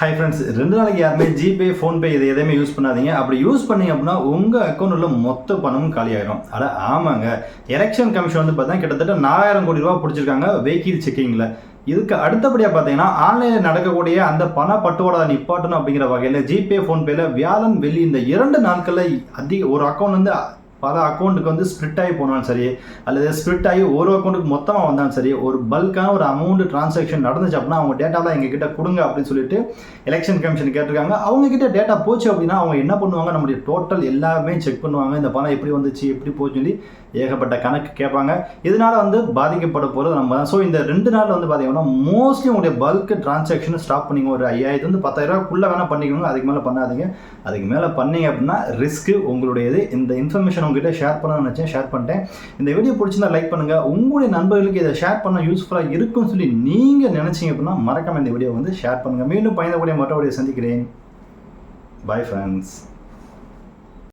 Hi friends ரெண்டு நாளைக்கு யாருமே ஜிபே ஃபோன்பே இது எதையுமே யூஸ் பண்ணாதீங்க. அப்படி யூஸ் பண்ணீங்க அப்படின்னா உங்கள் அக்கௌண்ட்டில் மொத்த பணமும் காலியாயிரும் அட ஆமாங்க. எலெக்ஷன் கமிஷன் வந்து பார்த்தா கிட்டத்தட்ட நாலாயிரம் கோடி ரூபா பிடிச்சிருக்காங்க வெஹிக்கிள் செக்கிங்கில் இதுக்கு அடுத்தபடியாக பார்த்தீங்கன்னா ஆன்லைனில் நடக்கக்கூடிய அந்த பண பட்டுவாடா நிப்பாட்டணும் அப்படிங்கிற வகையில் ஜிபே ஃபோன்பேல வியாழன் வெள்ளி இந்த இரண்டு நாட்களில் அதிக ஒரு அக்கௌண்ட் வந்து பல அக்கௌண்ட்டுக்கு வந்து ஸ்ப்ளிட் ஆகி போனாலும் சரி அல்லது ஸ்ப்ளிட் ஆகி ஒரு அக்கௌண்ட்டுக்கு மொத்தமாக வந்தாலும் சரி ஒரு பல்கான ஒரு அமௌண்ட் டிரான்சாக்ஷன் நடந்துச்சு அப்படின்னா அவங்க டேட்டாலாம் எங்ககிட்ட கொடுங்க அப்படின்னு சொல்லிட்டு எலெக்ஷன் கமிஷன் கேட்டிருக்காங்க. அவங்கக்கிட்ட டேட்டா போச்சு அப்படின்னா அவங்க என்ன பண்ணுவாங்க? நம்முடைய டோட்டல் எல்லாமே செக் பண்ணுவாங்க. இந்த பணம் எப்படி வந்துச்சு எப்படி போச்சு சொல்லி ஏகப்பட்ட கணக்கு கேட்பாங்க. இதனால் வந்து பாதிக்கப்பட போகிறது நம்ம தான். ஸோ இந்த ரெண்டு நாள் வந்து பார்த்தீங்கன்னா மோஸ்ட்லி உங்களுடைய பல்க் டிரான்சாக்ஷனை ஸ்டாப் பண்ணிங்க ஒரு ஐயாயிரத்து வந்து பத்தாயிரரூபாக்குள்ளே வேணால் பண்ணிக்கோங்க. அதுக்கு மேலே பண்ணாதீங்க. அதுக்கு மேலே பண்ணீங்க அப்படின்னா ரிஸ்க்கு உங்களுடையது. இந்த இன்ஃபர்மேஷன் உங்ககிட்ட ஷேர் பண்ண நினச்சேன் ஷேர் பண்ணிட்டேன். இந்த வீடியோ பிடிச்சிருந்தா லைக் பண்ணுங்கள் உங்களுடைய நண்பர்களுக்கு இதை ஷேர் பண்ண யூஸ்ஃபுல்லாக இருக்கும்னு சொல்லி நீங்கள் நினச்சிங்க அப்படின்னா மறக்காம இந்த வீடியோ வந்து ஷேர் பண்ணுங்கள் மீண்டும் பயந்தக்கூடிய மற்ற சந்திக்கிறேன். Bye friends